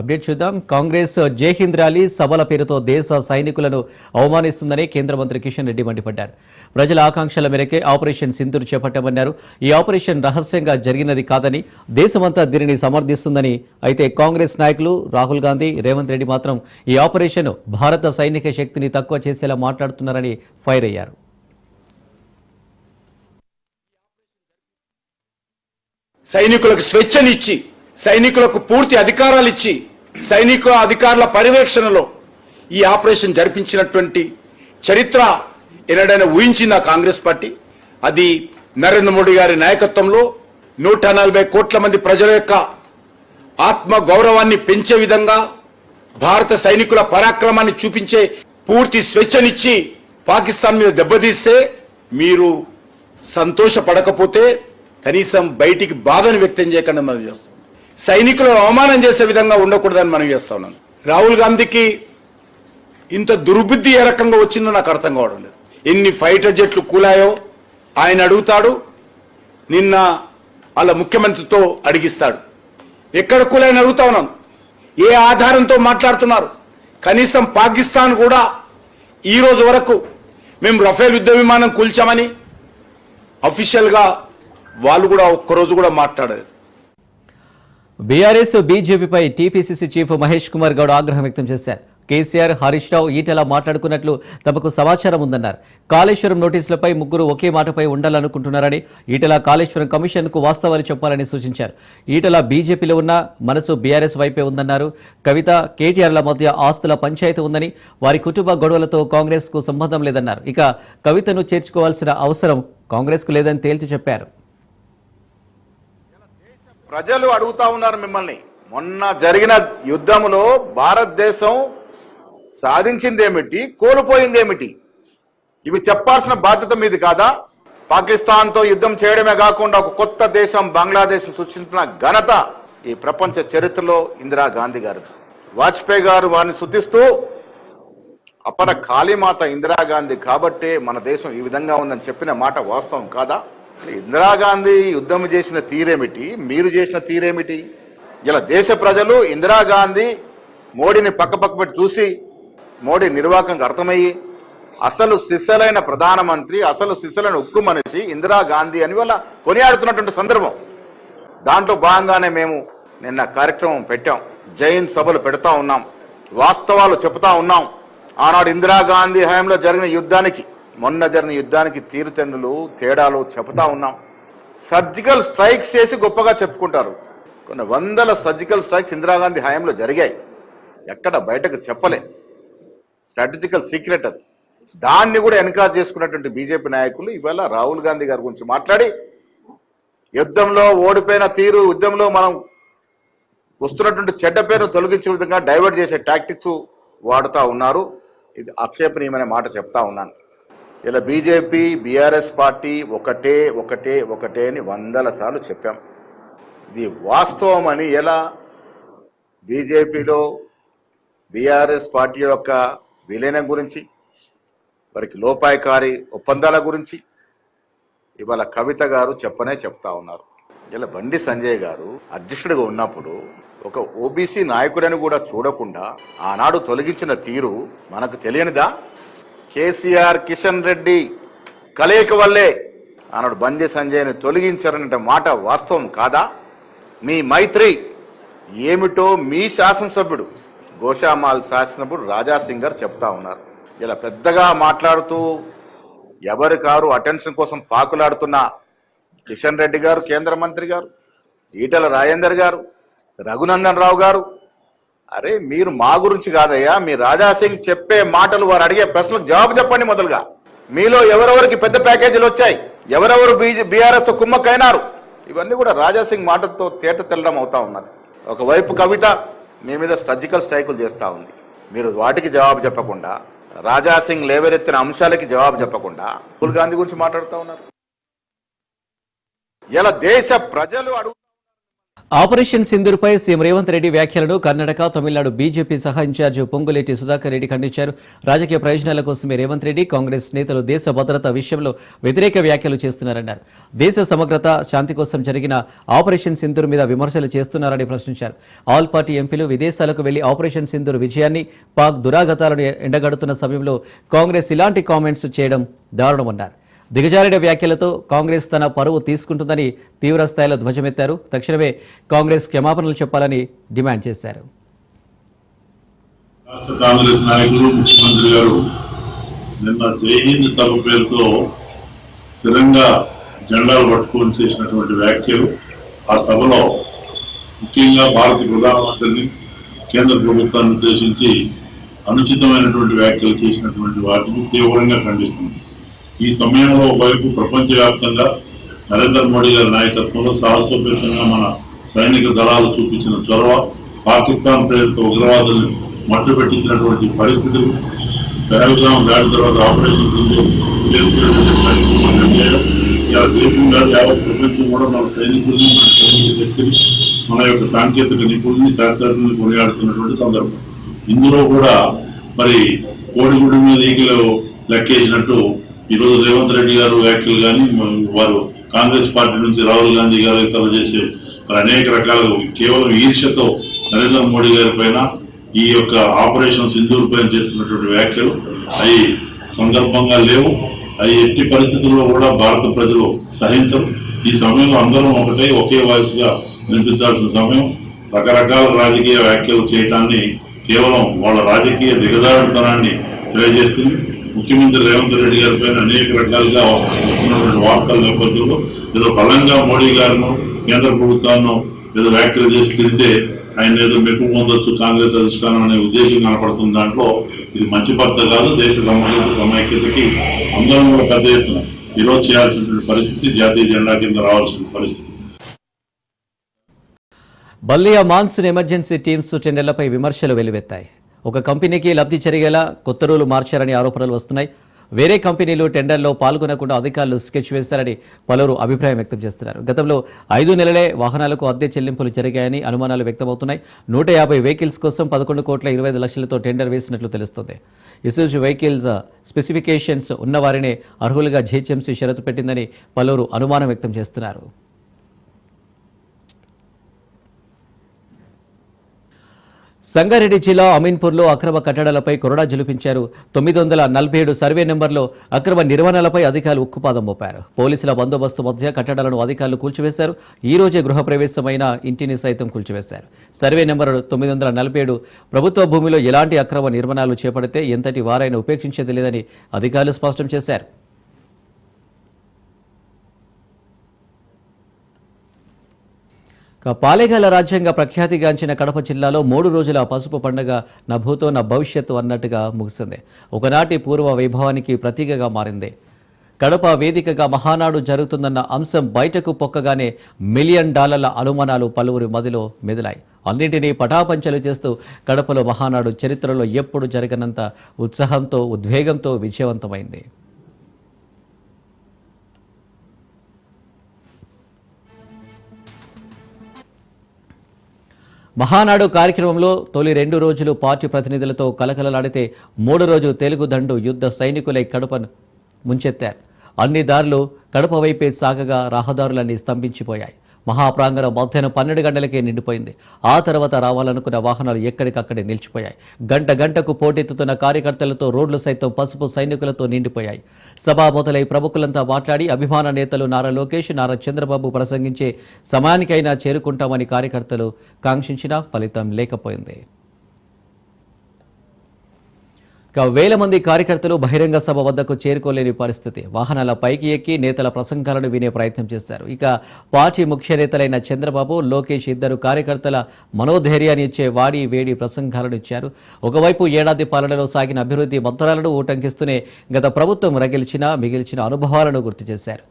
Update చూద్దాం. కాంగ్రెస్ జైహింద్ rally సభల పేరుతో దేశ సైనికులను అవమానిస్తుందని కేంద్ర మంత్రి కిషన్ రెడ్డి మండిపడ్డారు. ప్రజల ఆకాంక్షల మేరకే ఆపరేషన్ సింధూర్ చేపట్టమన్నారు. ఈ ఆపరేషన్ రహస్యంగా జరిగినది కాదని దేశమంతా దీనిని సమర్థిస్తుందని అయితే కాంగ్రెస్ నాయకులు రాహుల్ గాంధీ రేవంత్ రెడ్డి మాత్రం ఈ ఆపరేషన్ భారత సైనిక శక్తిని తక్కువ చేసేలా మాట్లాడుతున్నారని ఫైర్ అయ్యారు. సైనికులకు స్వేచ్ఛనిచ్చి సైనికులకు పూర్తి అధికారాలు ఇచ్చి సైనిక అధికారుల పర్యవేక్షణలో ఈ ఆపరేషన్ జరిపించినటువంటి చరిత్ర ఎన్నడైనా ఊహించింది కాంగ్రెస్ పార్టీ? అది నరేంద్ర మోడీ గారి నాయకత్వంలో నూట నలభై కోట్ల మంది ప్రజల యొక్క ఆత్మ గౌరవాన్ని పెంచే విధంగా భారత సైనికుల పరాక్రమాన్ని చూపించే పూర్తి స్వేచ్ఛనిచ్చి పాకిస్తాన్ మీద దెబ్బతీస్తే మీరు సంతోషపడకపోతే కనీసం బయటికి బాధను వ్యక్తం చేయకుండా మనం చేస్తాం. సైనికులను అవమానం చేసే విధంగా ఉండకూడదని మనం చేస్తా రాహుల్ గాంధీకి ఇంత దుర్బుద్ధి ఏ రకంగా వచ్చిందో నాకు అర్థం కావడం లేదు. ఎన్ని ఫైటర్ జెట్లు కూలాయో ఆయన అడుగుతాడు నిన్న వాళ్ళ ముఖ్యమంత్రితో అడిగిస్తాడు. ఎక్కడ కూలాయని అడుగుతా ఉన్నాను. ఏ ఆధారంతో మాట్లాడుతున్నారు? కనీసం పాకిస్తాన్ కూడా ఈ రోజు వరకు మేము రఫేల్ యుద్ధ విమానం కూల్చామని అఫీషియల్గా వాళ్ళు కూడా ఒక్కరోజు కూడా మాట్లాడలేదు. బీఆర్ఎస్ బీజేపీపై టీపీసీసీ చీఫ్ మహేష్ కుమార్ గౌడ్ ఆగ్రహం వ్యక్తం చేశారు. కేసీఆర్ హరీష్ రావు ఈటెల మాట్లాడుకున్నట్లు తమకు సమాచారం ఉందన్నారు. కాళేశ్వరం నోటీసులపై ముగ్గురు ఒకే మాటపై ఉండాలనుకుంటున్నారని ఈటెల కాళేశ్వరం కమిషన్కు వాస్తవాలు చెప్పాలని సూచించారు. ఈటెల బీజేపీలో ఉన్న మనసు బీఆర్ఎస్ వైపే ఉందన్నారు. కవిత కేటీఆర్ల మధ్య ఆస్తుల పంచాయతీ ఉందని వారి కుటుంబ గొడవలతో కాంగ్రెస్కు సంబంధం లేదన్నారు. ఇక కవితను చేర్చుకోవాల్సిన అవసరం కాంగ్రెస్కు లేదని తేల్చి చెప్పారు. ప్రజలు అడుగుతా ఉన్నారు మిమ్మల్ని. మొన్న జరిగిన యుద్ధంలో భారతదేశం సాధించిందేమిటి? కోల్పోయిందేమిటి? ఇవి చెప్పాల్సిన బాధ్యత మీది కాదా? పాకిస్తాన్తో యుద్ధం చేయడమే కాకుండా ఒక కొత్త దేశం బంగ్లాదేశ్ సృష్టించిన ఘనత ఈ ప్రపంచ చరిత్రలో ఇందిరాగాంధీ గారు వాజ్పేయి గారు వారిని శుద్ధిస్తూ అపర కాళీమాత ఇందిరాగాంధీ కాబట్టే మన దేశం ఈ విధంగా ఉందని చెప్పిన మాట వాస్తవం కాదా? ఇందిరాగాంధీ యుద్ధం చేసిన తీరేమిటి? మీరు చేసిన తీరేమిటి? ఇలా దేశ ప్రజలు ఇందిరాగాంధీ మోడీని పక్క పక్క పెట్టి చూసి మోడీ నిర్వాహకంగా అర్థమయ్యి అసలు సిస్సలైన ప్రధానమంత్రి అసలు సిస్సలైన ఉక్కు మనిషి ఇందిరాగాంధీ అని వల్ల కొనియాడుతున్నటువంటి సందర్భం. దాంట్లో భాగంగానే మేము నిన్న కార్యక్రమం పెట్టాం. జైన్ సభలు పెడతా ఉన్నాం. వాస్తవాలు చెప్తా ఉన్నాం. ఆనాడు ఇందిరాగాంధీ హయాంలో జరిగిన యుద్ధానికి మొన్న జరిగిన యుద్ధానికి తీరుతెన్నులు తేడాలు చెబుతా ఉన్నాం. సర్జికల్ స్ట్రైక్స్ చేసి గొప్పగా చెప్పుకుంటారు. కొన్ని వందల సర్జికల్ స్ట్రైక్స్ ఇందిరాగాంధీ హయాంలో జరిగాయి. ఎక్కడ బయటకు చెప్పలే. స్ట్రాటజికల్ సీక్రెట్ అది. దాన్ని కూడా ఎన్కరేజ్ చేసుకున్నటువంటి బీజేపీ నాయకులు ఇవాళ రాహుల్ గాంధీ గారి గురించి మాట్లాడి యుద్ధంలో ఓడిపోయిన తీరు యుద్ధంలో మనం వస్తున్నటువంటి చెడ్డ పేరును తొలగించే విధంగా డైవర్ట్ చేసే టాక్టిక్స్ వాడుతూ ఉన్నారు. ఇది ఆక్షేపణీయమనే మాట చెప్తా ఉన్నాను. ఇలా బీజేపీ బీఆర్ఎస్ పార్టీ ఒకటే ఒకటే ఒకటే అని వందల సార్లు చెప్పాం. ఇది వాస్తవం అని ఎలా బీజేపీలో బీఆర్ఎస్ పార్టీ యొక్క విలీనం గురించి వారికి లోపాయకారి ఒప్పందాల గురించి ఇవాళ కవిత గారు చెప్పనే చెప్తా ఉన్నారు. ఇలా బండి సంజయ్ గారు అధ్యక్షుడిగా ఉన్నప్పుడు ఒక ఓబీసీ నాయకుడని కూడా చూడకుండా ఆనాడు తొలగించిన తీరు మనకు తెలియనిదా? కేసీఆర్ కిషన్ రెడ్డి కలయిక వల్లే ఆనాడు బండి సంజయ్ని తొలగించారనే మాట వాస్తవం కాదా? మీ మైత్రి ఏమిటో మీ శాసనసభ్యుడు గోషామాల్ శాసనసభ్యుడు రాజాసింగ్ గారు చెప్తా ఉన్నారు. ఇలా పెద్దగా మాట్లాడుతూ ఎవరి కారు అటెన్షన్ కోసం పాకులాడుతున్న కిషన్ రెడ్డి గారు కేంద్ర మంత్రి గారు ఈటల రాజేందర్ గారు రఘునందన్ రావు గారు అరే మీరు మా గురించి కాదయ్యా. మీ రాజాసింగ్ చెప్పే మాటలు వారు అడిగే ప్రశ్నలకు జవాబు చెప్పండి మొదలుగా. మీలో ఎవరెవరికి పెద్ద ప్యాకేజీలు వచ్చాయి? ఎవరెవరు బీఆర్ఎస్తో కుమ్మక్కైనారు? ఇవన్నీ కూడా రాజాసింగ్ మాటలతో తేట తెల్లడం అవుతా ఉన్నది. ఒకవైపు కవిత మీ మీద సర్జికల్ స్ట్రైకులు చేస్తా ఉంది. మీరు వాటికి జవాబు చెప్పకుండా రాజాసింగ్ లేవరెత్తిన అంశాలకి జవాబు చెప్పకుండా రాహుల్ గాంధీ గురించి మాట్లాడుతూ ఉన్నారు. ఇలా దేశ ప్రజలు అడుగు ఆపరేషన్ సింధూర్పై సీఎం రేవంత్ రెడ్డి వ్యాఖ్యలను కర్ణాటక తమిళనాడు బీజేపీ సహా ఇన్ఛార్జ్ పొంగులేటి సుధాకర్ రెడ్డి ఖండించారు. రాజకీయ ప్రయోజనాల కోసమే రేవంత్ రెడ్డి కాంగ్రెస్ నేతలు దేశ భద్రత విషయంలో వ్యతిరేక వ్యాఖ్యలు చేస్తున్నారన్నారు. దేశ సమగ్రత శాంతి కోసం జరిగిన ఆపరేషన్ సింధూర్ మీద విమర్శలు చేస్తున్నారని ప్రశ్నించారు. ఆల్ పార్టీ ఎంపీలు విదేశాలకు వెళ్ళి ఆపరేషన్ సింధూర్ విజయాన్ని పాక్ దురాగతాలను ఎండగడుతున్న సమయంలో కాంగ్రెస్ ఇలాంటి కామెంట్స్ చేయడం దారుణమన్నారు. దిగజారిన వ్యాఖ్యలతో కాంగ్రెస్ తన పరువు తీసుకుంటుందని తీవ్ర స్థాయిలో ధ్వజమెత్తారు. తక్షణమే కాంగ్రెస్ క్షమాపణలు చెప్పాలని డిమాండ్ చేశారు. రాష్ట్ర కాంగ్రెస్ నాయకులు ముఖ్యమంత్రి గారు నిన్న సభ పేరుతో స్థిరంగా జెండాలు పట్టుకొని చేసినటువంటి వ్యాఖ్యలు ఆ సభలో ముఖ్యంగా భారత ప్రధానమంత్రిని కేంద్ర ప్రభుత్వాన్ని ఉద్దేశించి అనుచితమైనటువంటి వ్యాఖ్యలు చేసినటువంటి వాటిని తీవ్రంగా ఖండిస్తుంది ఈ సమయంలో ఒకవైపు ప్రపంచవ్యాప్తంగా నరేంద్ర మోడీ గారి నాయకత్వంలో సాహసోపేతంగా మన సైనిక దళాలు చూపించిన చొరవ పాకిస్తాన్ ప్రేరిత ఉగ్రవాదులను మట్టుపెట్టించినటువంటి పరిస్థితులు పెహల్గాం దాడి తర్వాత ఆపరేషన్ నిర్ణయం యావత్ ప్రపంచం కూడా మన సైనికుల్ని మన సైనిక శక్తిని మన యొక్క సాంకేతిక నిపుణుల్ని శాస్త్రజ్ఞుల్ని కొనియాడుతున్నటువంటి సందర్భం. ఇందులో కూడా మరి కోడిగుడి మీద ఈకలు లెక్కేసినట్టు ఈరోజు రేవంత్ రెడ్డి గారు వ్యాఖ్యలు కానీ వారు కాంగ్రెస్ పార్టీ నుంచి రాహుల్ గాంధీ గారు ఇతరులు చేసే అనేక రకాల కేవలం ఈర్ష్యతో నరేంద్ర మోడీ గారి పైన ఈ యొక్క ఆపరేషన్ సింధూర్ పైన చేస్తున్నటువంటి వ్యాఖ్యలు అవి సందర్భంగా లేవు. అవి ఎట్టి పరిస్థితుల్లో కూడా భారత ప్రజలు సహించరు. ఈ సమయంలో అందరం ఒకటే ఒకే వాయిస్గా వినిపించాల్సిన సమయం. రకరకాల రాజకీయ వ్యాఖ్యలు చేయటాన్ని కేవలం వాళ్ళ రాజకీయ దిగజారుతనాన్ని తెలియజేస్తుంది. ముఖ్యమంత్రి రేవంత్ రెడ్డి గారి పైన అనేక రకాలుగా వస్తున్నటువంటి వార్తల నేపథ్యంలో ఏదో బలంగా మోడీ గారిను కేంద్ర ప్రభుత్వాన్ని ఏదో వ్యాఖ్యలు చేసి తిరిగితే ఆయన ఏదో మెప్పు పొందొచ్చు కాంగ్రెస్ అధిష్టానం అనే ఉద్దేశం కనపడుతుంది దాంట్లో. ఇది మంచి భర్త కాదు దేశ సమగ్రత సమైక్యతకి అందరం కూడా పెద్ద ఎత్తున ఈరోజు చేయాల్సినటువంటి పరిస్థితి జాతీయ జెండా కింద రావాల్సిన పరిస్థితి. బల్లియా మాన్సూన్ ఎమర్జెన్సీ టీమ్స్ టెండర్లపై విమర్శలు వెలువెత్తాయి. ఒక కంపెనీకి లబ్ధి జరిగేలా కొత్త రూలు మార్చారని ఆరోపణలు వస్తున్నాయి. వేరే కంపెనీలు టెండర్లో పాల్గొనకుండా అధికారులు స్కెచ్ వేశారని పలువురు అభిప్రాయం వ్యక్తం చేస్తున్నారు. గతంలో ఐదు నెలలే వాహనాలకు అద్దె చెల్లింపులు జరిగాయని అనుమానాలు వ్యక్తమవుతున్నాయి. నూట యాభై వెహికల్స్ కోసం పదకొండు కోట్ల ఇరవై ఐదు లక్షలతో టెండర్ వేసినట్లు తెలుస్తోంది. ఇసూజు వెహికల్స్ స్పెసిఫికేషన్స్ ఉన్నవారినే అర్హులుగా జీహెచ్ఎంసీ షరతు పెట్టిందని పలువురు అనుమానం వ్యక్తం చేస్తున్నారు. సంగారెడ్డి జిల్లా అమీన్పూర్లో అక్రమ కట్టడాలపై కొరడా జులిపించారు. తొమ్మిది వందల నలభై ఏడు సర్వే నెంబర్లో అక్రమ నిర్వహణలపై అధికారులు ఉక్కుపాదం మోపారు. పోలీసుల బందోబస్తు మధ్య కట్టడాలను అధికారులు కూల్చివేశారు. ఈ రోజే గృహప్రవేశమైన ఇంటిని సైతం కూల్చివేశారు. సర్వే నెంబర్ తొమ్మిది వందల నలభై ఏడు. ప్రభుత్వ భూమిలో ఎలాంటి అక్రమ నిర్మాణాలు చేపడితే ఎంతటి వారైనా ఉపేక్షించేది లేదని అధికారులు స్పష్టం చేశారు. పాలేగాల రాజ్యంగా ప్రఖ్యాతిగాంచిన కడప జిల్లాలో మూడు రోజుల పసుపు పండుగ నభూతో నా భవిష్యత్తు అన్నట్టుగా ముగిసింది. ఒకనాటి పూర్వ వైభవానికి ప్రతీకగా మారింది. కడప వేదికగా మహానాడు జరుగుతుందన్న అంశం బయటకు పొక్కగానే మిలియన్ డాలర్ల అనుమానాలు పలువురి మదిలో మెదిలాయి. అన్నింటినీ పటాపంచలు చేస్తూ కడపలో మహానాడు చరిత్రలో ఎప్పుడు జరగనంత ఉత్సాహంతో ఉద్వేగంతో విజయవంతమైంది. మహానాడు కార్యక్రమంలో తొలి రెండు రోజులు పార్టీ ప్రతినిధులతో కలకలలాడితే మూడు రోజు తెలుగు దండు యుద్ధ సైనికులై కడపను ముంచెత్తారు. అన్ని దారులు కడప వైపే సాగగా రహదారులన్నీ స్తంభించిపోయాయి. మహాప్రాంగణం మధ్యాహ్నం పన్నెండు గంటలకే నిండిపోయింది. ఆ తర్వాత రావాలనుకున్న వాహనాలు ఎక్కడికక్కడే నిలిచిపోయాయి. గంట గంటకు పోటెత్తుతున్న కార్యకర్తలతో రోడ్లు సైతం పసుపు సైనికులతో నిండిపోయాయి. సభ మొదలై ప్రముఖులంతా మాట్లాడి అభిమాన నేతలు నారా లోకేష్ నారా చంద్రబాబు ప్రసంగించే సమయానికైనా చేరుకుంటామని కార్యకర్తలు కాంక్షించినా ఫలితం లేకపోయింది. ఇక వేల మంది కార్యకర్తలు బహిరంగ సభ వద్దకు చేరుకోలేని పరిస్థితి. వాహనాల పైకి ఎక్కి నేతల ప్రసంగాలను వినే ప్రయత్నం చేశారు. ఇక పార్టీ ముఖ్య నేతలైన చంద్రబాబు లోకేష్ ఇద్దరు కార్యకర్తల మనోధైర్యాన్ని ఇచ్చే వాడి వేడి ప్రసంగాలను ఇచ్చారు. ఒకవైపు ఏడాది పాలనలో సాగిన అభివృద్ధి మంత్రాలను ఊటంకిస్తూనే గత ప్రభుత్వం రగిల్చిన మిగిల్చిన అనుభవాలను గుర్తు చేశారు.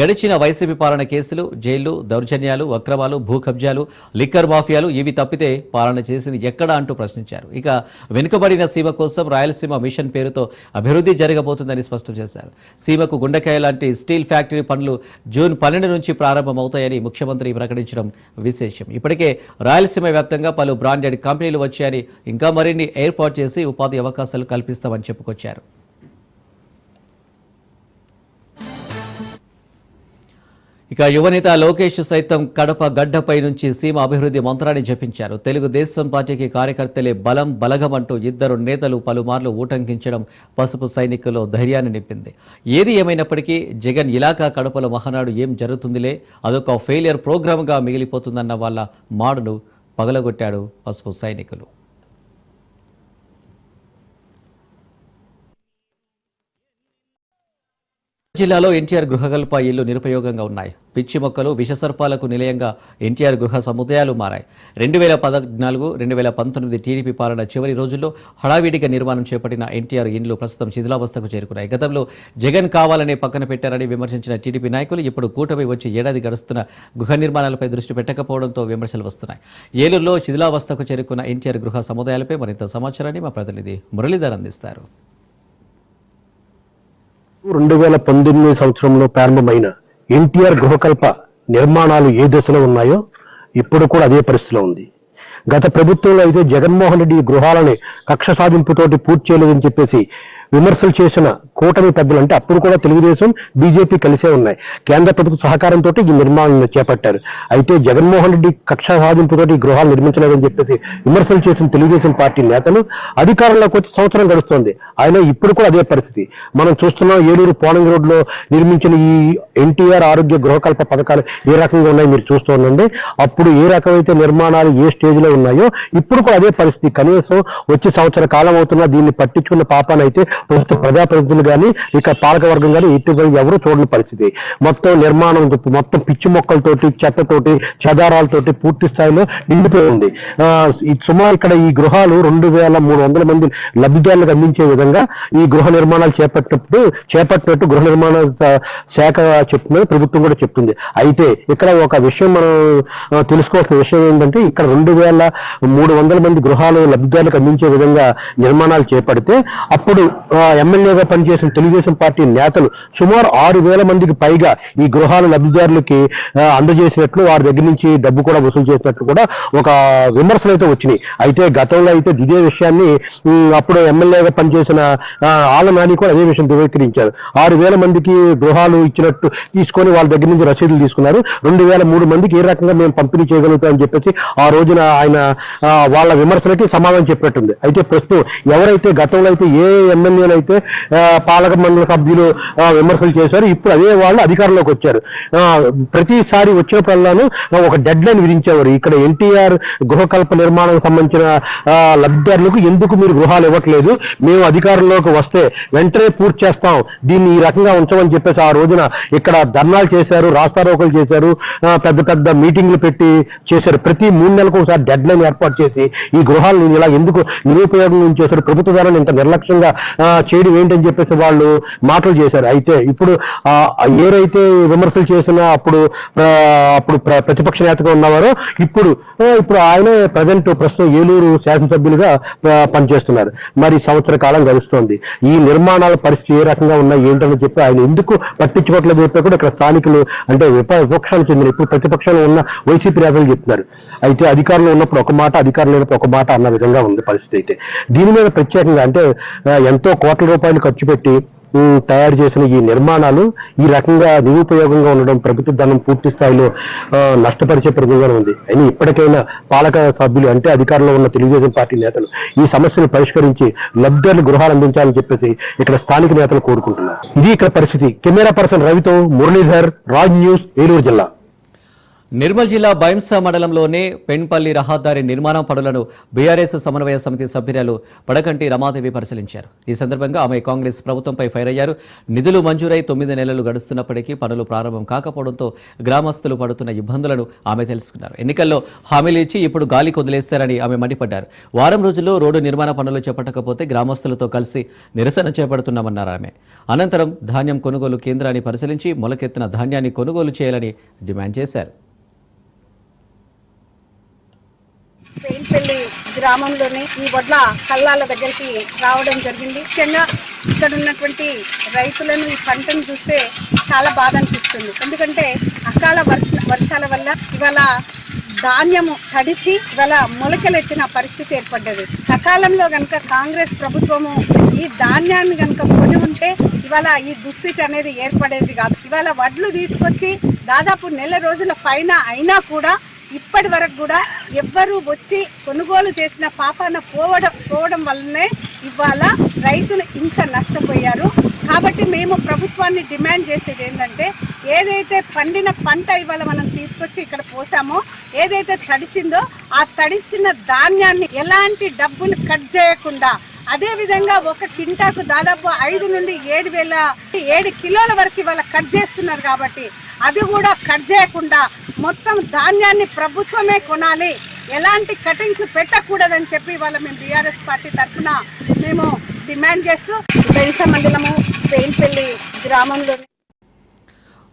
గడిచిన వైసీపీ పాలన కేసులు జైళ్ళు దౌర్జన్యాలు అక్రమాలు భూ కబ్జాలు లిక్కర్ మాఫియాలు ఇవి తప్పితే పాలన చేసింది ఎక్కడా అంటూ ప్రశ్నించారు. ఇక వెనుకబడిన సీమ కోసం రాయలసీమ మిషన్ పేరుతో అభివృద్ధి జరగబోతుందని స్పష్టం చేశారు. సీమకు గుండెకాయ లాంటి స్టీల్ ఫ్యాక్టరీ పనులు జూన్ పన్నెండు నుంచి ప్రారంభమవుతాయని ముఖ్యమంత్రి ప్రకటించడం విశేషం. ఇప్పటికే రాయలసీమ వ్యాప్తంగా పలు బ్రాండెడ్ కంపెనీలు వచ్చాయని ఇంకా మరిన్ని ఏర్పాటు చేసి ఉపాధి అవకాశాలు కల్పిస్తామని చెప్పుకొచ్చారు. ఇక యువనేత లోకేష్ సైతం కడప గడ్డపై నుంచి సీమ అభివృద్ధి మంత్రాన్ని జపించారు. తెలుగుదేశం పార్టీకి కార్యకర్తలే బలం బలగం అంటూ ఇద్దరు నేతలు పలుమార్లు ఊటంకించడం పసుపు సైనికుల్లో ధైర్యాన్ని నింపింది. ఏది ఏమైనప్పటికీ జగన్ ఇలాకా కడపలో మహానాడు ఏం జరుగుతుందిలే అదొక ఫెయిలియర్ ప్రోగ్రామ్గా మిగిలిపోతుందన్న వాళ్ళ మాడును పగలగొట్టాడు పసుపు సైనికులు. జిల్లాలో ఎన్టీఆర్ గృహకల్ప ఇల్లు నిరుపయోగంగా ఉన్నాయి. పిచ్చి మొక్కలు విషసర్పాలకు నిలయంగా ఎన్టీఆర్ గృహ సముదాయాలు మారాయి. రెండు వేల పద్నాలుగు రెండు వేల పంతొమ్మిది టీడీపీ పాలన చివరి రోజుల్లో హడావిడిగా నిర్మాణం చేపట్టిన ఎన్టీఆర్ ఇండ్లు ప్రస్తుతం శిథిలావస్థకు చేరుకున్నాయి. గతంలో జగన్ కావాలనే పక్కన పెట్టారని విమర్శించిన టీడీపీ నాయకులు ఇప్పుడు కూటమి వచ్చి ఏడాది గడుస్తున్న గృహ నిర్మాణాలపై దృష్టి పెట్టకపోవడంతో విమర్శలు వస్తున్నాయి. ఏలూరులో శిథిలావస్థకు చేరుకున్న ఎన్టీఆర్ గృహ సముదాయాలపై మరింత సమాచారాన్ని మా ప్రతినిధి మురళీధర్ అందిస్తారు. రెండు వేల పంతొమ్మిది సంవత్సరంలో ప్రారంభమైన ఎన్టీఆర్ గృహకల్ప నిర్మాణాలు ఏ దశలో ఉన్నాయో ఇప్పుడు కూడా అదే పరిస్థితిలో ఉంది. గత ప్రభుత్వంలో అయితే జగన్మోహన్ రెడ్డి గృహాలని కక్ష సాధింపుతోటి పూర్తి చేయలేదని చెప్పేసి విమర్శలు చేసిన కూటమి పెద్దలు అంటే అప్పుడు కూడా తెలుగుదేశం బీజేపీ కలిసే ఉన్నాయి. కేంద్ర ప్రభుత్వ సహకారంతో ఈ నిర్మాణం చేపట్టారు. అయితే జగన్మోహన్ రెడ్డి కక్ష సాధింపుతో ఈ గృహాలు నిర్మించలేదని చెప్పేసి విమర్శలు చేసిన తెలుగుదేశం పార్టీ నేతలు అధికారంలోకి వచ్చి సంవత్సరం గడుస్తోంది. ఆయన ఇప్పుడు కూడా అదే పరిస్థితి. మనం చూస్తున్నాం ఏలూరు పోనంగి రోడ్లో నిర్మించిన ఈ ఎన్టీఆర్ ఆరోగ్య గృహకల్ప పథకాలు ఏ రకంగా ఉన్నాయో మీరు చూస్తూ ఉండండి. అప్పుడు ఏ రకమైతే నిర్మాణాలు ఏ స్టేజ్లో ఉన్నాయో ఇప్పుడు కూడా అదే పరిస్థితి. కనీసం వచ్చి సంవత్సర కాలం అవుతున్నా దీన్ని పట్టించుకున్న పాపానైతే ప్రస్తుత ప్రజాప్రతినిధులు కానీ ఇక పాలకవర్గం కానీ ఇటుగా ఎవరు చూడని పరిస్థితి. మొత్తం నిర్మాణం మొత్తం పిచ్చి మొక్కలతోటి చెత్తతోటి చెదారాలతోటి పూర్తి స్థాయిలో నిండిపోయి ఉంది సుమారు ఇక్కడ ఈ గృహాలు రెండు వేల మూడు వందల మంది లబ్ధిదారులకు అందించే విధంగా ఈ గృహ నిర్మాణాలు చేపట్టినప్పుడు చేపట్టినట్టు గృహ నిర్మాణ శాఖ చెప్తున్నది ప్రభుత్వం కూడా చెప్తుంది. అయితే ఇక్కడ ఒక విషయం మనం తెలుసుకోవాల్సిన విషయం ఏంటంటే ఇక్కడ రెండు వేల మూడు వందల మంది గృహాలు లబ్ధిదారులకు అందించే విధంగా నిర్మాణాలు చేపడితే అప్పుడు ఎమ్మెల్యేగా పనిచేసే పనిచేసిన తెలుగుదేశం పార్టీ నేతలు సుమారు ఆరు వేల మందికి పైగా ఈ గృహాల లబ్ధిదారులకి అందజేసినట్లు వారి దగ్గర నుంచి డబ్బు కూడా వసూలు చేసినట్లు కూడా ఒక విమర్శలు అయితే వచ్చినాయి. అయితే గతంలో అయితే ఇదే విషయాన్ని అప్పుడు ఎమ్మెల్యేగా పనిచేసిన ఆ, ఆళ్ళ నాని కూడా అదే విషయం ధృవీకరించారు. ఆరు వేల మందికి గృహాలు ఇచ్చినట్టు తీసుకొని వాళ్ళ దగ్గర నుంచి రసీదులు తీసుకున్నారు. రెండు వేల మూడు మందికి ఏ రకంగా మేము పంపిణీ చేయగలుగుతామని చెప్పేసి ఆ రోజున ఆయన వాళ్ళ విమర్శలకి సమాధానం చెప్పినట్టుంది. అయితే ప్రస్తుతం ఎవరైతే గతంలో అయితే ఏ ఎమ్మెల్యేలు అయితే పాలక మండలి సభ్యులు విమర్శలు చేశారు. ఇప్పుడు అదే వాళ్ళు అధికారంలోకి వచ్చారు. ప్రతిసారి వచ్చినప్పుడల్లాను ఒక డెడ్ లైన్ విధించేవారు. ఇక్కడ ఎన్టీఆర్ గృహకల్ప నిర్మాణం సంబంధించిన లబ్ధిదారులకు ఎందుకు మీరు గృహాలు ఇవ్వట్లేదు? మేము అధికారంలోకి వస్తే వెంటనే పూర్తి చేస్తాం. దీన్ని ఈ రకంగా ఉంచమని చెప్పేసి ఆ రోజున ఇక్కడ ధర్నాలు చేశారు రాస్తారోకలు చేశారు పెద్ద పెద్ద మీటింగ్లు పెట్టి చేశారు. ప్రతి మూడు నెలలకు ఒకసారి డెడ్ లైన్ ఏర్పాటు చేసి ఈ గృహాలను ఇలా ఎందుకు నిరుపయోగం చేశారు? ప్రభుత్వ ద్వారా ఇంత నిర్లక్ష్యంగా చేయడం ఏంటని చెప్పేసి వాళ్ళు మాటలు చేశారు. అయితే ఇప్పుడు ఆ, ఏరైతే విమర్శలు చేసినా అప్పుడు అప్పుడు ప్ర- ప్రతిపక్ష నేతగా ఉన్నవారో ఇప్పుడు ఇప్పుడు ఆయనే ప్రజెంట్ ప్రస్తుతం ఏలూరు శాసనసభ్యులుగా పనిచేస్తున్నారు. మరి సంవత్సర కాలం గడుస్తోంది. ఈ నిర్మాణాల పరిస్థితి ఏ రకంగా ఉన్నా ఏంటని చెప్పి ఆయన ఎందుకు పట్టించుకోవట్లేదు చెప్పి కూడా ఇక్కడ స్థానికులు అంటే విపక్షాలు చెందిన ఇప్పుడు ప్రతిపక్షంలో ఉన్న వైసీపీ నేతలు చెప్తున్నారు. అయితే అధికారంలో ఉన్నప్పుడు ఒక మాట అధికారం లేనప్పుడు ఒక మాట అన్న విధంగా ఉంది పరిస్థితి అయితే. దీని మీద ప్రత్యేకంగా అంటే ఎంతో కోట్ల రూపాయలు ఖర్చు పెట్టి కాబట్టి తయారు చేసిన ఈ నిర్మాణాలు ఈ రకంగా నిరుపయోగంగా ఉండడం ప్రభుత్వ ధనం పూర్తి స్థాయిలో నష్టపరిచే ప్రతిగా ఉంది. అయినా ఇప్పటికైనా పాలక సభ్యులు అంటే అధికారంలో ఉన్న తెలుగుదేశం పార్టీ నేతలు ఈ సమస్యను పరిష్కరించి లబ్ధిదారులు గృహాలు అందించాలని చెప్పేసి ఇక్కడ స్థానిక నేతలు కోరుకుంటున్నారు. ఇది ఇక్కడ పరిస్థితి. కెమెరా పర్సన్ రవితో మురళీధర్ రాజ్ న్యూస్ ఏలూరు జిల్లా. నిర్మల్ జిల్లా బైంసా మండలంలోనే పెన్పల్లి రహదారి నిర్మాణ పనులను బీఆర్ఎస్ సమన్వయ సమితి సభ్యురాలు పడకంటి రమాదేవి పరిశీలించారు. ఈ సందర్భంగా ఆమె కాంగ్రెస్ ప్రభుత్వంపై ఫైర్ అయ్యారు. నిధులు మంజూరై తొమ్మిది నెలలు గడుస్తున్నప్పటికీ పనులు ప్రారంభం కాకపోవడంతో గ్రామస్తులు పడుతున్న ఇబ్బందులను ఆమె తెలుసుకున్నారు. ఎన్నికల్లో హామీలు ఇచ్చి ఇప్పుడు గాలి కొదిలేశారని ఆమె మండిపడ్డారు. వారం రోజుల్లో రోడ్డు నిర్మాణ పనులు చేపట్టకపోతే గ్రామస్తులతో కలిసి నిరసన చేపడుతున్నామన్నారు ఆమె. అనంతరం ధాన్యం కొనుగోలు కేంద్రాన్ని పరిశీలించి మొలకెత్తిన ధాన్యాన్ని కొనుగోలు చేయాలని డిమాండ్ చేశారు. పెయింట్పల్లి గ్రామంలోని ఈ వడ్ల కల్లాల దగ్గరికి రావడం జరిగింది. ముఖ్యంగా ఇక్కడ ఉన్నటువంటి రైతులను ఈ పంటను చూస్తే చాలా బాధ అనిపిస్తుంది. ఎందుకంటే అకాల వర్ష వర్షాల వల్ల ఇవాళ ధాన్యము తడిచి ఇవాళ మొలకలెత్తిన పరిస్థితి ఏర్పడ్డది. సకాలంలో కనుక కాంగ్రెస్ ప్రభుత్వము ఈ ధాన్యాన్ని కనుక కొని ఉంటే ఇవాళ ఈ దుస్థితి అనేది ఏర్పడేది కాదు. ఇవాళ వడ్లు తీసుకొచ్చి దాదాపు నెల రోజుల పైన అయినా కూడా ఇప్పటి వరకు కూడా ఎవ్వరూ వచ్చి కొనుగోలు చేసిన పాపాన పోవడం పోవడం వల్లనే ఇవాళ రైతులు ఇంత నష్టపోయారు. కాబట్టి మేము ప్రభుత్వాన్ని డిమాండ్ చేసేది ఏంటంటే ఏదైతే పండిన పంట ఇవాళ మనం తీసుకొచ్చి ఇక్కడ పోసామో ఏదైతే తడిచిందో ఆ తడిచిన ధాన్యాన్ని ఎలాంటి డబ్బులు కట్ చేయకుండా అదేవిధంగా ఒక కింటాకు దాదాపు ఐదు నుండి ఏడు వేల ఏడు కిలోల వరకు ఇవాళ కట్ చేస్తున్నారు కాబట్టి అది కూడా కట్ చేయకుండా మొత్తం ధాన్యాన్ని ప్రభుత్వమే కొనాలి. ఎలాంటి కటింగ్స్ పెట్టకూడదని చెప్పి వాళ్ళ మేము బీఆర్ఎస్ పార్టీ తరఫున మేము డిమాండ్ చేస్తూ బెల్స మండలము పెయిన్పల్లి గ్రామంలో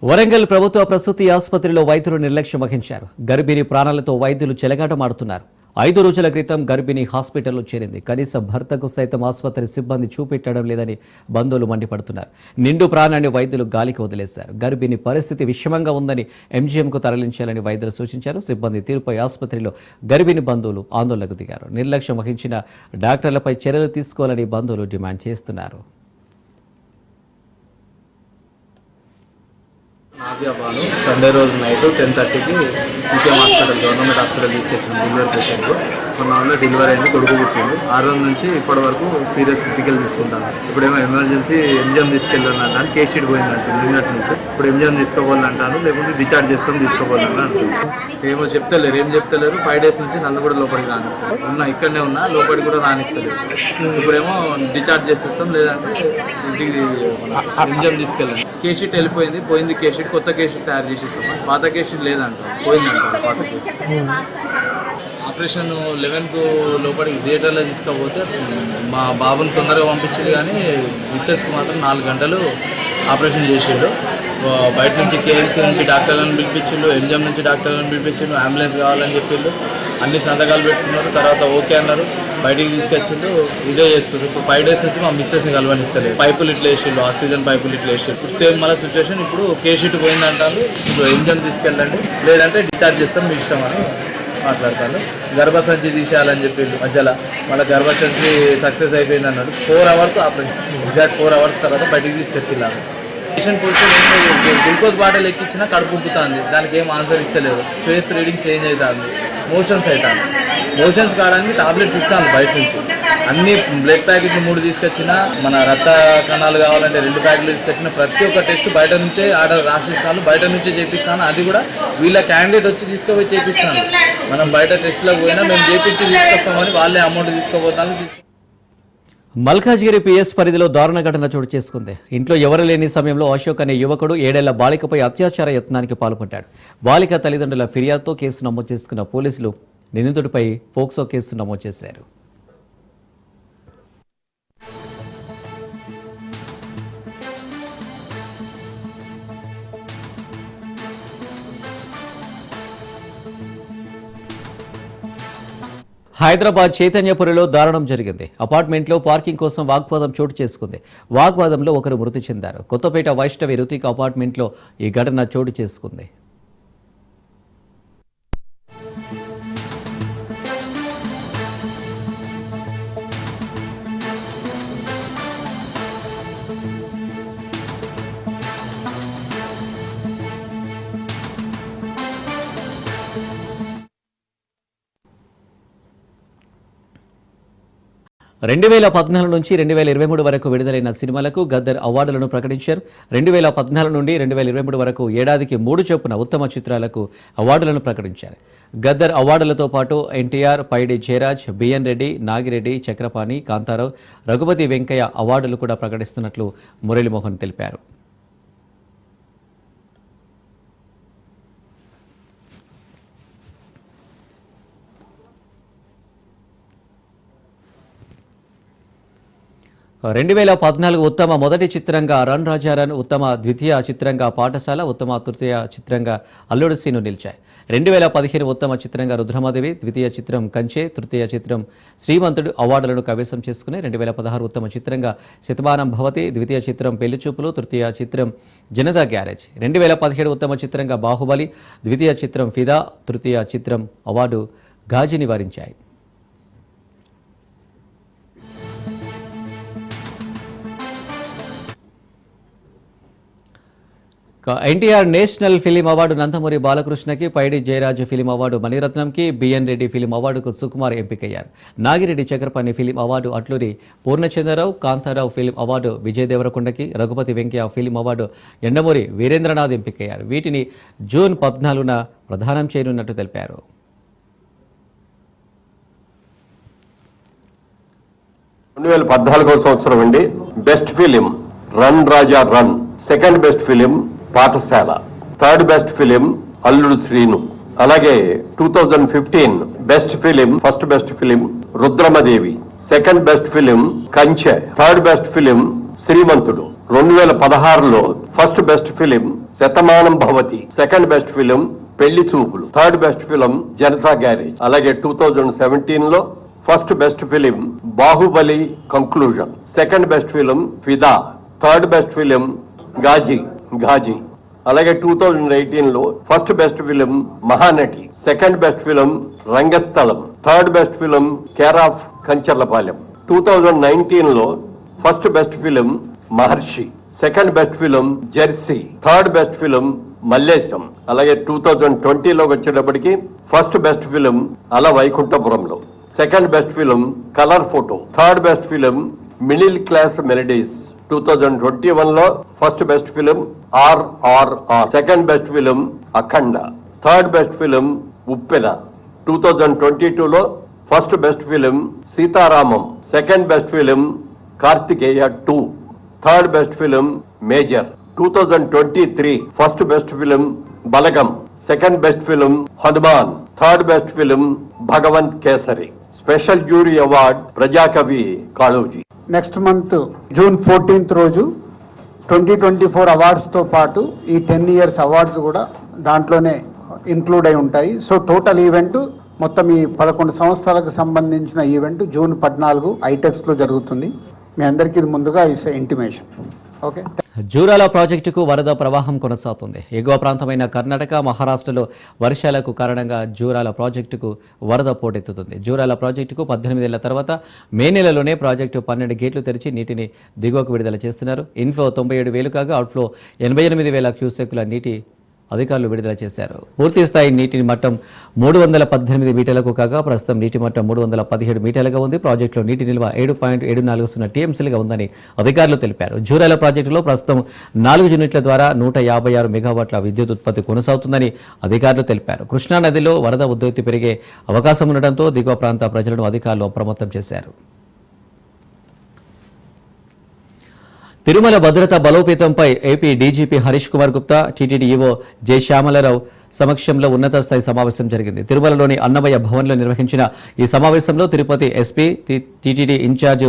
వరంగల్ ప్రభుత్వ ప్రసూతి ఆసుపత్రిలో వైద్యులు నిర్లక్ష్యం వహించారు. గర్భిణి ప్రాణాలతో వైద్యులు చెలగాటమాడుతున్నారు. ఐదు రోజుల క్రితం గర్భిణి హాస్పిటల్లో చేరింది. కనీసం భర్తకు సైతం ఆసుపత్రి సిబ్బంది చూపెట్టడం లేదని బంధువులు మండిపడుతున్నారు. నిండు ప్రాణాన్ని వైద్యులు గాలికి వదిలేశారు. గర్భిణి పరిస్థితి విషమంగా ఉందని ఎంజీఎంకు తరలించాలని వైద్యులు సూచించారు. సిబ్బంది తీరుపై ఆసుపత్రిలో గర్భిణి బంధువులు ఆందోళనకు దిగారు. నిర్లక్ష్యం వహించిన డాక్టర్లపై చర్యలు తీసుకోవాలని బంధువులు డిమాండ్ చేస్తున్నారు. నావ్యా బాను సండే రోజు నైట్ టెన్ థర్టీకి పీకేఎం హాస్పిటల్ గవర్నమెంట్ హాస్పిటల్ తీసుకొచ్చిన డెలివరీ పేషెంట్. మన వాళ్ళు డెలివరీ అయింది కొడుకు పుట్టింది ఆ రోజు నుంచి ఇప్పటి వరకు సీరియస్ క్రిటికల్ తీసుకుంటాను ఇప్పుడేమో ఎమర్జెన్సీ ఎంజిఎం తీసుకెళ్ళాను అంటాను కేస్ షీట్ పోయిందంటే నిన్నటి నుంచి. ఇప్పుడు ఎంజిఎం తీసుకోవాలంటాను లేకుంటే డిశ్చార్జ్ చేస్తాం తీసుకోవాలని అంటాను ఏమో చెప్తలేరు ఏం చెప్తలేరు. ఫైవ్ డేస్ నుంచి నన్ను కూడా లోపలికి రానిస్తారు ఉన్నా ఇక్కడనే ఉన్నా లోపలికి కూడా రానిస్తలేదు. ఇప్పుడేమో డిశ్చార్జ్ చేసేస్తాం లేదంటే ఇంటికి ఎంజిఎం తీసుకెళ్ళాను కేస్ షీట్ వెళ్ళిపోయింది పోయింది కేస్ షీట్. కొత్త కేస్ షీట్ తయారు చేసి ఇస్తాం పాత కేస్ షీట్ లేదంట పోయిందంట పాత షీట్. ఆపరేషన్ లెవెన్కు లోపలికి థియేటర్లో తీసుకపోతే మా బాబుని తొందరగా పంపించింది కానీ మిస్సెస్కి మాత్రం నాలుగు గంటలు ఆపరేషన్ చేసిండు. బయట నుంచి కేఎంసీ నుంచి డాక్టర్లను పిలిపించిండు ఎంజిఎం నుంచి డాక్టర్లను పిలిపించిండు అంబులెన్స్ కావాలని చెప్పిండు అన్ని సంతకాలు పెట్టుకున్నారు తర్వాత ఓకే అన్నారు. బయటికి తీసుకొచ్చిండు ఇదే చేస్తుండ్రు ఇప్పుడు ఫైవ్ డేస్ నుంచి మా మిస్సెస్ని కలవనిస్తలేదు. పైపులు ఇట్లా వేసిండు ఆక్సిజన్ పైపులు ఇట్లా వేసిండు ఇప్పుడు సేమ్ మళ్ళీ సిచ్యువేషన్ ఇప్పుడు కే షీట్ పోయిందంటారు ఇప్పుడు ఎంజిఎం తీసుకెళ్ళండి. లేదంటే డిశ్చార్జ్ చేస్తాం మీ ఇష్టం అని మాట్లాడతాను గర్భసంచి తీసేయాలని చెప్పిండు మధ్యలో. మళ్ళీ గర్భసంచి సక్సెస్ అయిపోయింది అన్నాడు four hours operation exact four hours తర్వాత బయటికి తీసుకొచ్చిల్లాను పేషెంట్ గ్లూకోజ్ బాటిల్ ఎక్కించినా కడుపు ఉబ్బుతుంది. దానికి ఏం ఆన్సర్ ఇస్తలేదు ఫేస్ రీడింగ్ చేంజ్ అవుతుంది మోషన్స్ అవుతాను మోషన్స్ కావడానికి టాబ్లెట్స్ ఇస్తాను బయట నుంచి. అన్ని బ్లడ్ ప్యాకెట్లు మూడు తీసుకొచ్చిన మన రక్త కణాలు కావాలంటే రెండు ప్యాకెట్లు తీసుకొచ్చిన ప్రతి ఒక్క టెస్ట్ బయట నుంచే ఆర్డర్ రాసిస్తాను. బయట నుంచే చేపిస్తాను. అది కూడా వీళ్ళ క్యాండిడేట్ వచ్చి తీసుకుపోయి చేపిస్తాను. మనం బయట టెస్ట్లో పోయినా మేము చేపించి తీసుకొస్తామని వాళ్ళే అమౌంట్ తీసుకోబోతాను మల్కాజ్గిరి పిఎస్ పరిధిలో దారుణ ఘటన చోటు చేసుకుంది. ఇంట్లో ఎవరు లేని సమయంలో అశోక్ అనే యువకుడు ఏడేళ్ళ బాలికపై అత్యాచార యత్నానికి పాల్పడ్డాడు. బాలిక తల్లిదండ్రుల ఫిర్యాదుతో కేసు నమోదు చేసుకున్న పోలీసులు నిందితుడిపై పోక్సో కేసు నమోదు చేశారు. హైదరాబాద్ చైతన్యపురిలో దారుణం జరిగింది. అపార్ట్మెంట్లో పార్కింగ్ కోసం వాగ్వాదం చోటు చేసుకుంది. వాగ్వాదంలో ఒకరు మృతి చెందారు. కొత్తపేట వైష్ణవి రుతిక్ అపార్ట్మెంట్లో ఈ ఘటన చోటు చేసుకుంది. రెండు వేల పద్నాలుగు నుంచి రెండు వేల ఇరవై మూడు వరకు విడుదలైన సినిమాలకు గద్దర్ అవార్డులను ప్రకటించారు. రెండు వేల పద్నాలుగు నుండి రెండు వేల ఇరవై మూడు వరకు ఏడాదికి మూడు చొప్పున ఉత్తమ చిత్రాలకు అవార్డులను ప్రకటించారు. గద్దర్ అవార్డులతో పాటు ఎన్టీఆర్ పైడి జయరాజ్ బిఎన్ రెడ్డి నాగిరెడ్డి చక్రపాణి కాంతారావు రఘుపతి వెంకయ్య అవార్డులు కూడా ప్రకటిస్తున్నట్లు మురళీమోహన్ తెలిపారు. రెండు వేల పద్నాలుగు ఉత్తమ మొదటి చిత్రంగా రన్ రాజారన్ ఉత్తమ ద్వితీయ చిత్రంగా పాఠశాల ఉత్తమ తృతీయ చిత్రంగా అల్లుడు సీను నిలిచాయి. రెండు వేల పదిహేను ఉత్తమ చిత్రంగా రుద్రమాదేవి ద్వితీయ చిత్రం కంచే తృతీయ చిత్రం శ్రీమంతుడు అవార్డులను కవేశం చేసుకుని రెండు వేల పదహారు ఉత్తమ చిత్రంగా శతమానం భవతి ద్వితీయ చిత్రం పెళ్ళిచూపులు తృతీయ చిత్రం జనతా గ్యారేజ్. రెండు వేల పదిహేడు ఉత్తమ చిత్రంగా బాహుబలి ద్వితీయ చిత్రం ఫిదా తృతీయ చిత్రం అవార్డు గాజిని నివారించాయి. NTR national film award Nandamuri బాలకృష్ణకి Paidi Jayaraju film award మణిరత్నంకి బిఎన్ రెడ్డి ఫిలిం అవార్డుకు సుకుమార్ ఎంపికయ్యారు. Nagireddy Chakrapani film award Atluri Purnachandrarao Kantharao film award Vijay దేవరకొండకి Raghupathi Venkaiah film award Yandamuri Veerendranath ఎంపికయ్యారు. వీటిని జూన్ పద్నాలుగున ప్రదానం చేయనున్నట్టు తెలిపారు. రెండు వేల పద్నాలుగో సంవత్సరం అండి. Best film run Raja run. Second best film Pathashala third best film Alludu Seenu అలాగే two thousand fifteen best film first best film Rudhramadevi second best film Kanche third best film Srimanthudu రెండు వేల పదహారులో first best film Shatamanam Bhavati second best film Pelli Choopulu third best film Janatha garage అలాగే two thousand సెవెంటీన్లో first best film Baahubali conclusion second best film Fidaa third best film Ghazi Ghazi. అలాగే two thousand ఎయిటీన్లో first best film Mahanati second best film Rangasthalam third best film care of Kancharapalem. Two thousand నైన్టీన్లో first best film Maharshi second best film jersey third best film Mallesham. అలాగే two thousand ట్వంటీలోకి వచ్చేటప్పటికి first best film అల వైకుంఠపురంలో second best film colour photo third best film middle class melodies two thousand twenty వన్లో first best film RRR second best film Akhanda third best film Uppena two thousand twenty టూలో first best film Sita Ramam second best film Karthikeya two third best film major two thousand twenty three first best film Balagam second best film Hanuman third best film Bhagavanth Kesari special jury award ప్రజాకవి Kaloji. Next month June fourteenth రోజు twenty twenty four అవార్డ్స్తో పాటు ఈ ten years awards కూడా దాంట్లోనే include అయి ఉంటాయి. So total event మొత్తం ఈ పదకొండు సంవత్సరాలకు సంబంధించిన ఈవెంట్ జూన్ పద్నాలుగు ఐటెక్స్లో జరుగుతుంది. మీ అందరికీ ఇది ముందుగా ఇస్ ఇంటిమేషన్ ఓకే జూరాల ప్రాజెక్టుకు వరద ప్రవాహం కొనసాగుతుంది. ఎగువ ప్రాంతమైన కర్ణాటక మహారాష్ట్రలో వర్షాలకు కారణంగా జూరాల ప్రాజెక్టుకు వరద పోటెత్తుతుంది. జూరాల ప్రాజెక్టుకు పద్దెనిమిదేళ్ళ తర్వాత మే నెలలోనే ప్రాజెక్టు పన్నెండు గేట్లు తెరిచి నీటిని దిగువకు విడుదల చేస్తున్నారు. ఇన్ఫ్లో తొంభై ఏడు వేలు కాగా అవుట్ఫ్లో ఎనభై ఎనిమిది వేల క్యూసెక్కుల నీటి అధికారులు విడుదల చేశారు. పూర్తి స్థాయి నీటి మట్టం మూడు వందల పద్దెనిమిది మీటర్లకు కాగా ప్రస్తుతం నీటి మట్టం మూడు వందల పదిహేడు మీటర్లుగా ఉంది. ప్రాజెక్టులో నీటి నిల్వ ఏడు పాయింట్ ఏడు నాలుగు సున్నా టీఎంసీలుగా ఉందని అధికారులు తెలిపారు. జూరాల ప్రాజెక్టులో ప్రస్తుతం నాలుగు యూనిట్ల ద్వారా నూట యాభై ఆరు మెగావాట్ల విద్యుత్ ఉత్పత్తి కొనసాగుతుందని అధికారులు తెలిపారు. కృష్ణా నదిలో వరద ఉద్ధృతి పెరిగే అవకాశం ఉండడంతో దిగువ ప్రాంత ప్రజలను అధికారులు అప్రమత్తం చేశారు. తిరుమల భద్రత బలోపేతంపై AP DGP Harish Kumar Gupta TTD EO EO J Syamalarao సమక్షంలో ఉన్నత స్థాయి సమావేశం జరిగింది. తిరుమలలోని అన్నమయ్య భవన్లో నిర్వహించిన ఈ సమావేశంలో Tirupati SP TTD incharge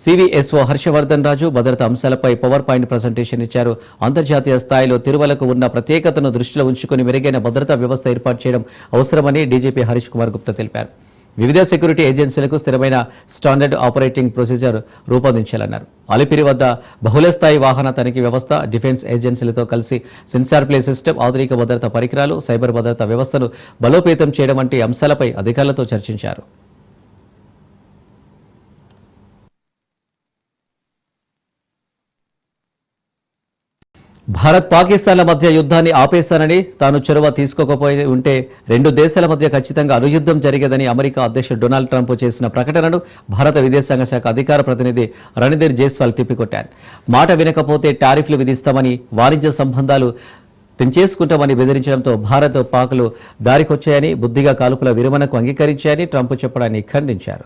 CVSO Harshavardhan Raju భద్రత అంశాలపై పవర్ పాయింట్ ప్రజెంటేషన్ ఇచ్చారు. అంతర్జాతీయ స్థాయిలో తిరుమలకు ఉన్న ప్రత్యేకతను దృష్టిలో ఉంచుకుని మెరుగైన భద్రతా వ్యవస్థ ఏర్పాటు చేయడం అవసరమని డీజీపీ హరీష్ కుమార్ గుప్తా తెలిపారు. వివిధ సెక్యూరిటీ ఏజెన్సీలకు స్థిరమైన స్టాండర్డ్ ఆపరేటింగ్ ప్రొసీజర్ రూపొందించాలన్నారు. అలిపిరి వద్ద బహుళస్థాయి వాహన తనిఖీ వ్యవస్థ డిఫెన్స్ ఏజెన్సీలతో కలిసి సెన్సార్ ప్లే సిస్టమ్ ఆధునిక భద్రతా పరికరాలు సైబర్ భద్రతా వ్యవస్థను బలోపేతం చేయడం వంటి అంశాలపై అధికారులతో చర్చించారు. భారత్ పాకిస్తాన్ల మధ్య యుద్ధాన్ని ఆపేశానని తాను చొరవ తీసుకోకపోయి ఉంటే రెండు దేశాల మధ్య ఖచ్చితంగా అనుయుద్ధం జరిగేదని అమెరికా అధ్యక్షుడు డొనాల్డ్ ట్రంప్ చేసిన ప్రకటనను భారత విదేశాంగ శాఖ అధికార ప్రతినిధి రణధీర్ జైస్వాల్ తిప్పికొట్టారు. మాట వినకపోతే టారిఫ్లు విధిస్తామని వాణిజ్య సంబంధాలు తెంచేసుకుంటామని బెదిరించడంతో భారత్ పాకులు దారికొచ్చాయని బుద్ధిగా కాల్పుల విరమణకు అంగీకరించాయని ట్రంప్ చెప్పడాన్ని ఖండించారు.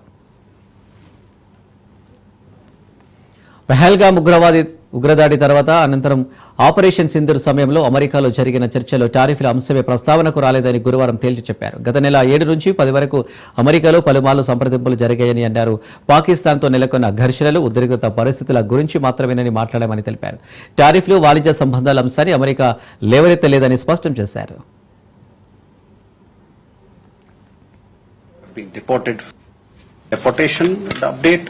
పహల్గామ్ ఉగ్రవాది ఉగ్రదాడి తర్వాత అనంతరం ఆపరేషన్ సింధూర్ సమయంలో అమెరికాలో జరిగిన చర్చలో టారిఫ్ల అంశమే ప్రస్తావనకు రాలేదని గురువారం తేల్చి చెప్పారు గత నెల ఏడు నుంచి పది వరకు అమెరికాలో పలుమార్లు సంప్రదింపులు జరిగాయని అన్నారు పాకిస్తాన్తో నెలకొన్న ఘర్షణలు ఉద్రిక్తత పరిస్థితుల గురించి మాత్రమేనని మాట్లాడామని తెలిపారు టారిఫ్లు వాణిజ్య సంబంధాల అంశాన్ని అమెరికా లేవనెత్తలేదని స్పష్టం చేశారు deported. Deportation update.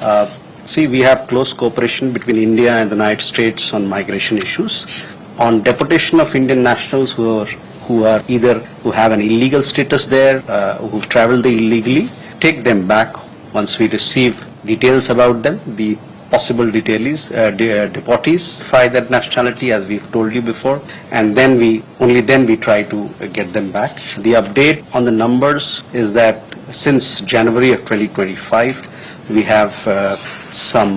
Uh, see, we have close cooperation between India and the United States on migration issues. On deportation of Indian nationals who are who are either who have an illegal status there, uh, who've traveled there illegally, take them back once we receive details about them. The possible detailees, uh, de- uh, deportees, find that nationality as we've told you before, and then we, only then we try to uh, get them back. The update on the numbers is that since January of 2025, we have uh, some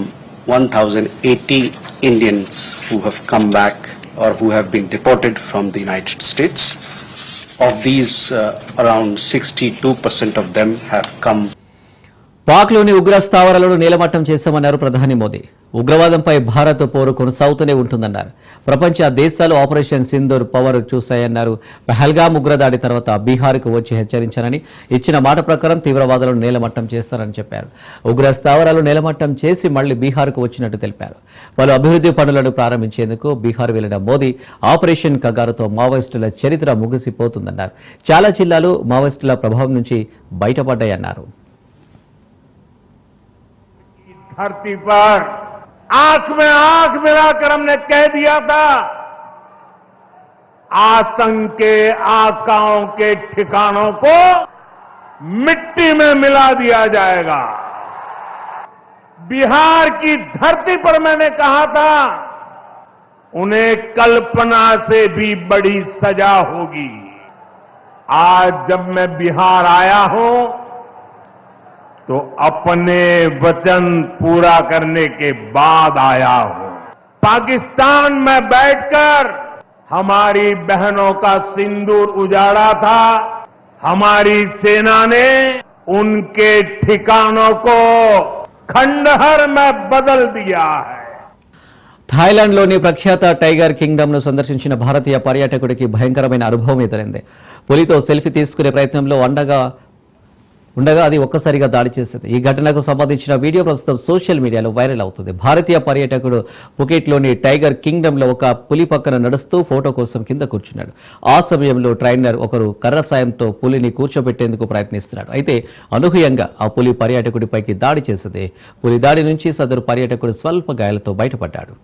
1,080 Indians who have come back or who have been deported from the United States. Of these, uh, around 62% of them have come పాక్లోని ఉగ్ర స్థావరాలను నీలమట్టం చేశామన్నారు ప్రధాని మోదీ ఉగ్రవాదంపై భారత్ పోరు కొనసాగుతూనే ఉంటుందన్నారు ప్రపంచ దేశాలు operation Sindoor power చూశాయన్నారు పహల్గామ్ ఉగ్రదాడి తర్వాత బీహార్కు వచ్చి హెచ్చరించానని ఇచ్చిన మాట ప్రకారం తీవ్రవాదులను నీలమట్టం చేస్తారని చెప్పారు ఉగ్ర స్థావరాలు నీలమట్టం చేసి మళ్లీ బీహార్కు వచ్చినట్టు తెలిపారు పలు అభివృద్ధి పనులను ప్రారంభించేందుకు బీహార్ వెళ్లిన మోదీ ఆపరేషన్ కగారుతో మావోయిస్టుల చరిత్ర ముగిసిపోతుందన్నారు చాలా జిల్లాలు మావోయిస్టుల ప్రభావం నుంచి బయటపడ్డాయన్నారు धरती पर आँख में आँख मिलाकर हमने कह दिया था, आतंक के आकाओं के ठिकानों को मिट्टी में मिला दिया जाएगा। बिहार की धरती पर मैंने कहा था, उन्हें कल्पना से भी बड़ी सजा होगी। आज जब मैं बिहार आया हूँ तो अपने वचन पूरा करने के बाद आया हूं पाकिस्तान में बैठकर हमारी बहनों का सिंदूर उजाड़ा था हमारी सेना ने उनके ठिकानों को खंडहर में बदल दिया है థాయిలాండ్లోని ప్రఖ్యాత టైగర్ కింగ్డమ్ను సందర్శించిన భారతీయ పర్యాటకుడికి భయంకరమైన అనుభవం ఎదురైంది పులితో సెల్ఫీ తీసుకునే ప్రయత్నంలో అండగా ఉండగా అది ఒక్కసారిగా దాడి చేసింది. ఈ ఘటనకు సంబంధించిన వీడియో ప్రస్తుతం సోషల్ మీడియాలో వైరల్ అవుతుంది. భారతీయ పర్యాటకుడు పుకెట్లోని టైగర్ కింగ్డమ్లో ఒక పులి పక్కన నడుస్తూ ఫోటో కోసం కింద కూర్చున్నాడు. ఆ సమయంలో ట్రైనర్ ఒకరు కర్ర సాయంతో పులిని కూర్చోబెట్టేందుకు ప్రయత్నిస్తున్నాడు. అయితే అనూహ్యంగా ఆ పులి పర్యాటకుడిపైకి దాడి చేసింది. పులి దాడి నుంచి సదరు పర్యాటకుడు స్వల్ప గాయాలతో బయటపడ్డాడు.